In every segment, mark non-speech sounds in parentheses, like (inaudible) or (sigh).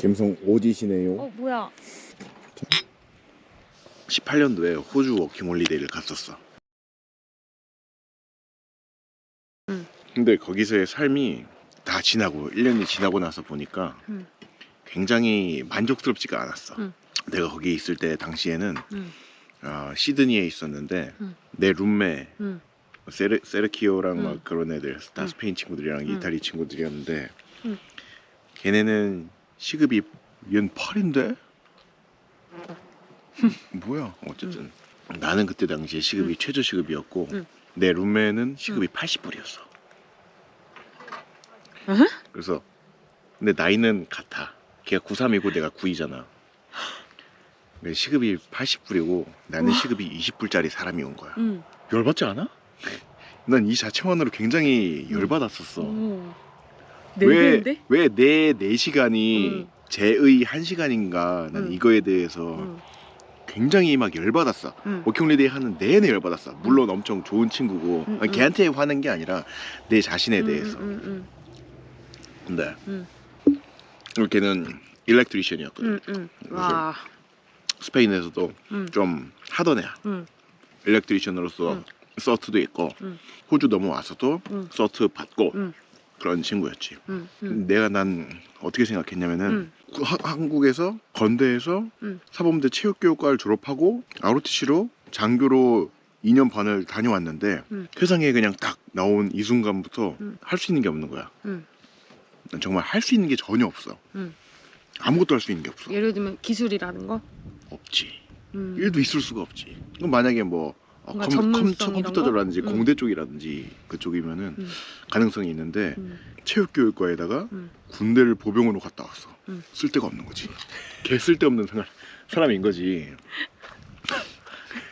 갬성 오디시네요. 어 뭐야? 18년도에 호주 워킹홀리데이를 갔었어. 응. 근데 거기서의 삶이 다 지나고 1년이 지나고 나서 보니까 응. 굉장히 만족스럽지가 않았어. 응. 내가 거기 있을 때 당시에는 응. 어, 시드니에 있었는데 응. 내 룸메 응. 세르, 세르키오랑 응. 막 그런 애들 다 응. 스페인 친구들이랑 응. 이탈리 친구들이었는데 응. 걔네는 시급이 연 8인데 뭐야 어쨌든 나는 그때 당시에 시급이 응. 최저 시급이었고 응. 내 룸메는 시급이 80불이었어 으흠? 그래서 근데 나이는 같아 걔가 93이고 내가 9이잖아 근데 시급이 80불이고 나는 우와. 시급이 20불짜리 사람이 온 거야 응. 열받지 않아? (laughs) 난 이 자체만으로 굉장히 응. 열받았었어. 오. 네 왜, 개인데? 왜내 4시간이 응. 제의 1시간인가 난 응. 이거에 대해서 응. 굉장히 막 열받았어. 응. 워킹리데이 하는 내내 열받았어. 물론 엄청 좋은 친구고 응, 아니, 응. 걔한테 화낸 게 아니라 내 자신에 응, 대해서. 근데 응. 걔는 일렉트리션이었거든. 응, 응. 와. 스페인에서도 응. 좀 하던 애야. 응. 일렉트리션으로서 응. 서트도 있고 응. 호주 넘어와서도 응. 서트 받고 응. 그런 친구였지. 응. 응. 내가 난 어떻게 생각했냐면은 응. 그 하- 한국에서 건대에서 응. 사범대 체육교육과를 졸업하고 ROTC로 장교로 2년 반을 다녀왔는데 응. 세상에 그냥 딱 나온 이 순간부터 응. 할수 있는 게 없는 거야. 응. 난 정말 할 수 있는 게 전혀 없어. 응. 아무것도 할 수 있는 게 없어. 예를 들면 기술이라는 거? 없지. 음. 일도 있을 수가 없지. 그럼 만약에 뭐 어, 컴, 컴, 전문성 이런 컴퓨터라든지. 공대 쪽이라든지 그쪽이면은 응. 가능성이 있는데 응. 체육교육과에다가 응. 군대를 보병으로 갔다 왔어. 응. 쓸데가 없는 거지. 개 쓸데없는 사- 사람인 거지.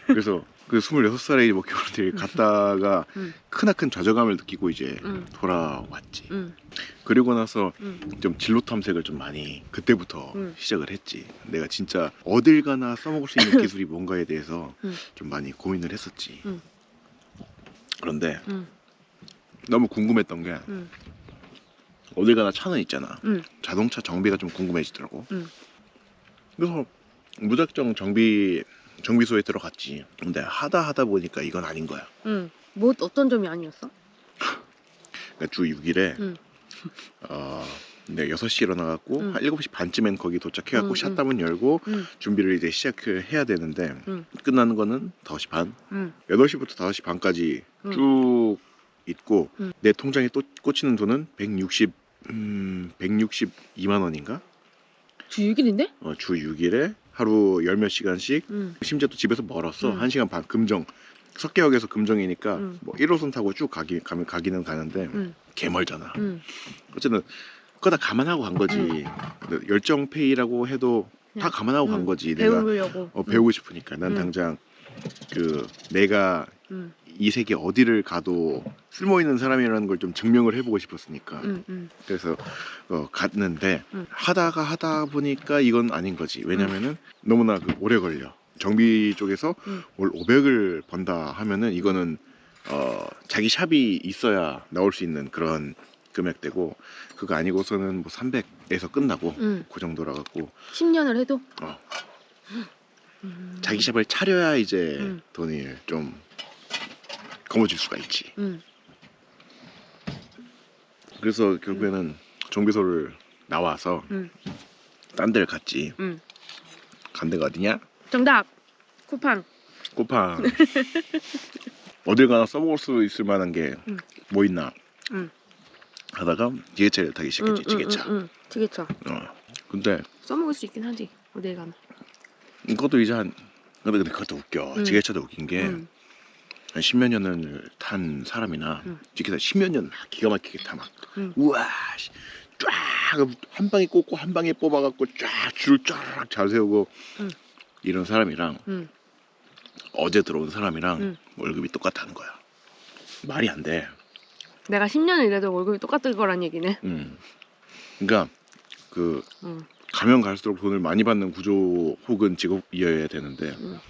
그래서 그 26살에 뭐 교원들 갔다가 응. 크나큰 좌절감을 느끼고 이제 응. 돌아왔지. 응. 그리고 나서 응. 좀 진로 탐색을 좀 많이 그때부터 응. 시작을 했지. 내가 진짜 어딜 가나 써먹을 수 있는 (laughs) 기술이 뭔가에 대해서 응. 좀 많이 고민을 했었지. 응. 그런데 응. 너무 궁금했던 게 응. 어딜 가나 차는 있잖아. 응. 자동차 정비가 좀 궁금해지더라고. 응. 그래서 무작정 정비 정비소에 들어갔지. 근데 하다 하다 보니까 이건 아닌 거야. 응. 뭐 어떤 점이 아니었어? 그러니까 주 6일에 응. 어, 내가 6시에 일어나갖고 응. 한 7시 반쯤엔 거기 도착해갖고 응, 샷다문 열고 응. 준비를 이제 시작을 해야 되는데 응. 끝나는 거는 5시 반. 응. 8시부터 5시 반까지 응. 쭉 있고 응. 내 통장에 또 꽂히는 돈은 160 음, 162만 원인가? 주 6일인데? 어, 주 6일에 하루 열 몇 시간씩 응. 심지어 또 집에서 멀었어. 응. 한 시간 반 금정. 석계역에서 금정이니까 응. 뭐 1호선 타고 쭉 가기 가면 가기는 가는데 응. 개 멀잖아. 응. 어쨌든 그거 다 감안하고 간 거지. 응. 근데 열정페이라고 해도 다 감안하고 간 응. 거지. 내가 배우려고. 어, 배우고 싶으니까. 난 응. 당장 그 내가 응. 이 세계 어디를 가도 쓸모 있는 사람이라는 걸 좀 증명을 해보고 싶었으니까. 응. 응. 그래서 어, 갔는데 응. 하다가 하다 보니까 이건 아닌 거지. 왜냐면은 너무나 그 오래 걸려. 정비 쪽에서 응. 월 500을 번다 하면은 이거는 어, 자기 샵이 있어야 나올 수 있는 그런 금액대고 그거 아니고서는 뭐 300에서 끝나고 응. 그 정도라 갖고 10년을 해도? 어, 음. 자기 샵을 차려야 이제 응. 돈을 좀 거머쥘 수가 있지. 응. 그래서 결국에는 정비소를 나와서 응. 딴 데를 갔지. 응. 간 데가 어디냐? 정답. 쿠팡. 쿠팡. (laughs) 어딜 가나 써먹을 수 있을 만한 게뭐 응. 있나 응. 하다가 지게차를 타기 시작했지 지게차. 응, 응, 응. 지게차. 어. 근데 써먹을 수 있긴 하지. 어딜 가나. 그것도 이제 한 근데 근데 그것도 웃겨. 응. 지게차도 웃긴 게 한 응. 십몇 년을 탄 사람이나 응. 지게차 십몇 년 막 기가 막히게 타 막. 응. 우와 씨, 쫙한 방에 꽂고 한 방에 뽑아갖고 쫙 줄을 쫙잘 세우고 응. 이런 사람이랑 응. 어제 들어온 사람이랑 응. 월급이 똑같다는 거야. 말이 안 돼. 내가 10년을 일해도 월급이 똑같을 거란 얘기네. 음. 그러니까 그 응. 가면 갈수록 돈을 많이 받는 구조 혹은 직업이어야 되는데 응.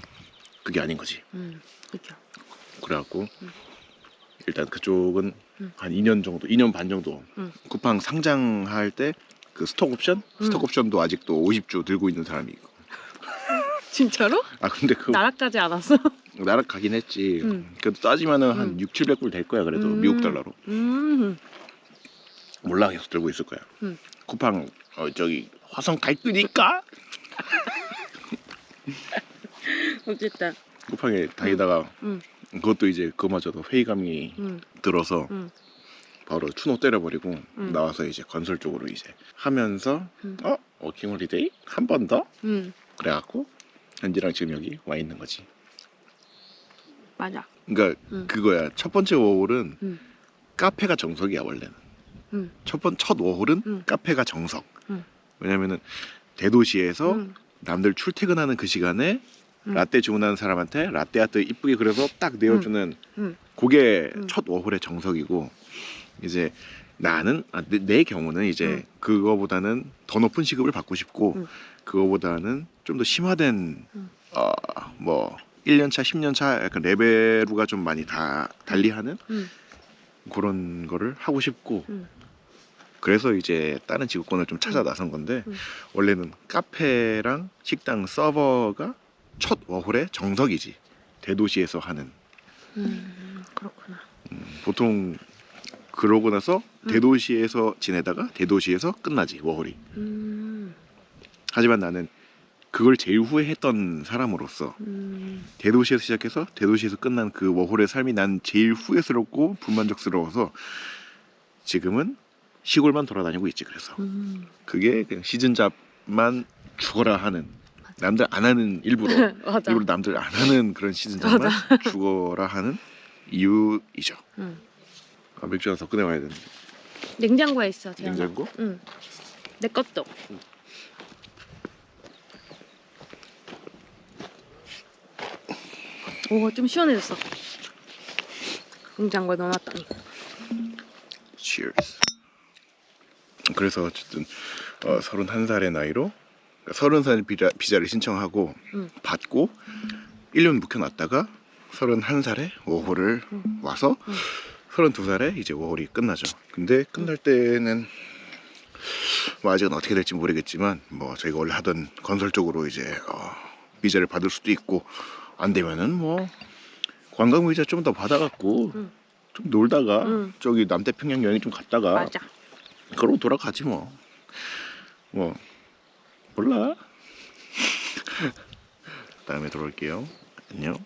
그게 아닌 거지. 응. 그렇죠. 그래갖고 응. 일단 그쪽은 응. 한 2년 정도, 2년 반 정도 응. 쿠팡 상장할 때 그 스톡 옵션? 스톡 음. 옵션도 아직도 50주 들고 있는 사람이 있고. (laughs) 진짜로? 아 근데 그 나락까지 안 왔어? 날아가긴 했지. 음. 그래도 따지면은 한 음. 6, 700불 될 거야 그래도 음. 미국 달러로. 음. 몰라 계속 들고 있을 거야. 음. 쿠팡 어 저기 화성 갈 거니까 (laughs) 어쨌든. 쿠팡에 다니다가 음. 그것도 이제 그마저도 회의감이 음. 들어서 음. 바로 추노 때려버리고 음. 나와서 이제 건설 쪽으로 이제 하면서 음. 어 워킹 홀리데이 한 번더 음. 그래갖고 현지랑 지금 여기 와 있는 거지. 맞아. 그러니까 음. 그거야 첫 번째 워홀은 음. 카페가 정석이야 원래는. 음. 첫번첫 워홀은 음. 카페가 정석. 음. 왜냐면은 대도시에서 음. 남들 출퇴근하는 그 시간에 음. 라떼 주문하는 사람한테 라떼 아트 이쁘게 그려서 딱 내어주는 음. 그게 음. 첫 워홀의 정석이고 이제 나는 아, 내, 내 경우는 이제 음. 그거보다는 더 높은 시급을 받고 싶고 음. 그거보다는 좀 더 심화된 음. 어 뭐 1년차 10년차 약간 레벨루가 좀 많이 다 달리하는 음. 그런 거를 하고 싶고 음. 그래서 이제 다른 지구권을 좀 찾아 나선 건데 음. 원래는 카페랑 식당 서버가 첫 워홀의 정석이지 대도시에서 하는 음. 그렇구나. 음, 보통 그러고 나서 음. 대도시에서 지내다가 대도시에서 끝나지 워홀이 음. 하지만 나는 그걸 제일 후회했던 사람으로서 음. 대도시에서 시작해서 대도시에서 끝난 그 워홀의 삶이 난 제일 후회스럽고 불만족스러워서 지금은 시골만 돌아다니고 있지 그래서 음. 그게 그냥 시즌 잡만 죽어라 하는 남들 안 하는 일부러 (laughs) 맞아. 일부러 남들 안 하는 그런 시즌 잡만 (laughs) 죽어라 하는 이유이죠. 음. 아, 맥주 하나 더 꺼내 와야 되는데 냉장고에 있어. 재현아. 냉장고? 응. 내 것도. 오, 좀 시원해졌어. 냉장고에 넣어놨더니. Cheers. 그래서 어쨌든 어, 31살의 나이로 30살 비자, 비자를 신청하고 응. 받고 1년 묵혀놨다가 31살에 워홀을 응. 와서 응. 32살에 이제 워홀이 끝나죠. 근데 끝날 때는 뭐 아직은 어떻게 될지 모르겠지만 뭐 저희가 원래 하던 건설 쪽으로 이제 어, 비자를 받을 수도 있고 안 되면은 뭐 관광 비자 좀 더 받아갖고 응. 좀 놀다가 응. 저기 남태평양 여행 좀 갔다가 맞아. 그러고 돌아가지 뭐. 뭐 몰라. 다음에 돌아올게요. 안녕.